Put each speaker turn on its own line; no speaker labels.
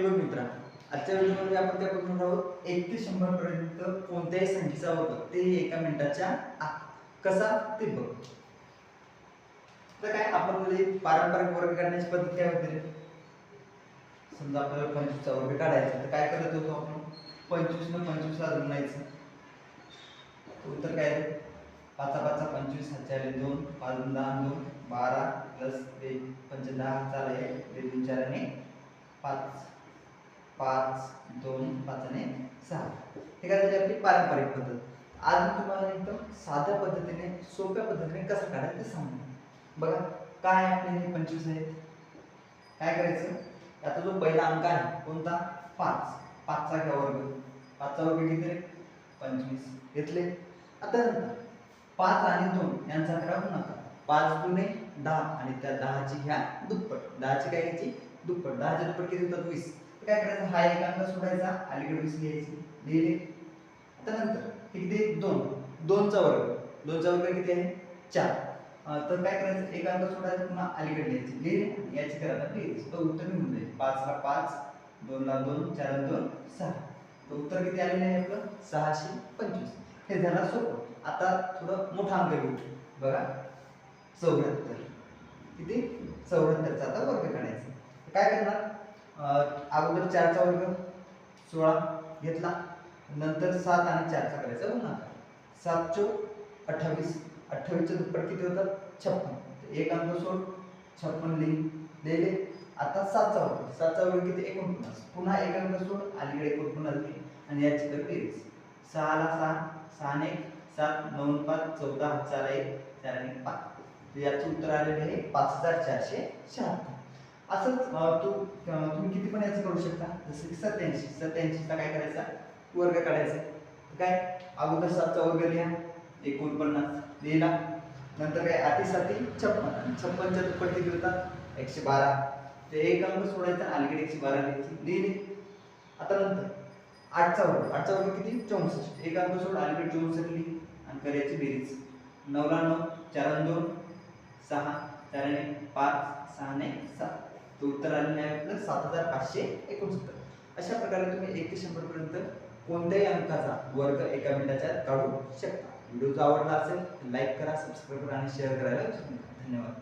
हे बघ आजच्या व्हिडिओमध्ये आपण काय बघणार आहोत? एक ते शंभर पर्यंत कोणत्याही संख्येचा वर्ग ते एका मिनिटाच्या आत. कसा? ते बघ. तर काय आपण म्हणजे पारंपरिक वर्ग काढण्याची पद्धत काय होती समजा आपल्याला पंचवीसचा वर्ग काढायचा तर काय करत होतो आपण? पंचवीस न पंचवीसला गुणायचं उत्तर काय रे? पाचा पाचा पंचवीस हजार दोन पाच दहा दोन बारा प्लस बे पंच दहा हाताला आहे दोन चार आणि पाच. पाच दोन पाचने सहा. हे काय झाली आपली पारंपरिक पद्धत. आज मी तुम्हाला एकदम साध्या पद्धतीने सोप्या पद्धतीने कसं काढायचं ते सांगू बघा काय आपले हे पंचवीस आहेत? काय करायचं? आता जो पहिला अंक आहे कोणता? पाच. पाचचा घ्या वर्ग. पाचचा वर्ग किती रे पंचवीस. घेतले? आता नंतर. पाच आणि दोन यांचा आकडा नका. पाच दुने दहा आणि त्या दहाची घ्या दुप्पट. दहाची काय घ्यायची? दुप्पट. दहाच्या दुप्पट किती होतात? वीस. काय करायचं हा एक अंक सोडायचा अलीकडे वीस लिहायची लिहिले. आता नंतर हे किती? दोन. दोनचा वर्ग. दोनचा वर्ग किती आहे? चार. तर काय करायचं? एक अंक सोडायचा पुन्हा अलीकडे लिहायची. लिहिले? आणि याची करायला लिहायची तर उत्तर निघून जाईल. पाचला पाच दोनला दोन चार दोन सहा. तर उत्तर किती आलेलं आहे आपलं? सहाशे पंचवीस. हे झालं सोपं. आता थोडं मोठा अंक घेऊ. बघा. चौऱ्याहत्तर. किती? चौऱ्याहत्तरचा आता वर्ग काढायचा. काय करणार? अगोदर चारचा वर्ग सोळा घेतला. नंतर सात आणि चारचा करायचा. गुणाकार सात चो अठ्ठावीस. अठ्ठावीसच्या दुप्पट किती होतं? छप्पन. एक अंक सोड. छप्पन लिहि. लिहिले. आता सातचा वर्ग. सातचा वर्ग किती? एकोणपन्नास. पुन्हा एक अंक सोड. अलीकडे एकोणपन्नास लिहिले आणि याची तर बेरीज सहाला सहा. सहा एक. सात. नऊ पाच. चौदा. चार एक चार आणि पाच. याचं उत्तर आलेलं आहे पाच हजार चारशे शहात्तर. असंच तू तुम्ही किती पण याचं करू शकता. जसं की सत्याऐंशी सत्याऐंशीचा काय करायचा? वर्ग काढायचा. काय? अगोदर सातचा वर्ग लिहा. एकोणपन्नास लिहिला. नंतर काय? आठी छप्पन. छप्पन आणि छप्पनच्या किती होतात एकशे बारा. ते एक अंक सोडायचा. आणि अलीकडे एकशे बारा लिहायची. लिहिली. आता नंतर. आठचा वर्ग. आठचा वर्ग किती? चौसष्ट. एक अंक सोड. अलीकडे चौसष्ट लिही. आणि करायची बेरीज. नऊला नऊ. चार दोन. सहा. चार पाच. सहा सात. तर उत्तर आलेलं आहे आपलं सात हजार पाचशे एकोणसत्तर. अशा प्रकारे तुम्ही एक ते शंभर पर्यंत कोणत्याही अंकाचा वर्ग एका मिनिटाच्या काढू शकता. व्हिडिओ आवडला असेल लाईक करा सबस्क्राईब करा आणि शेअर करायला धन्यवाद.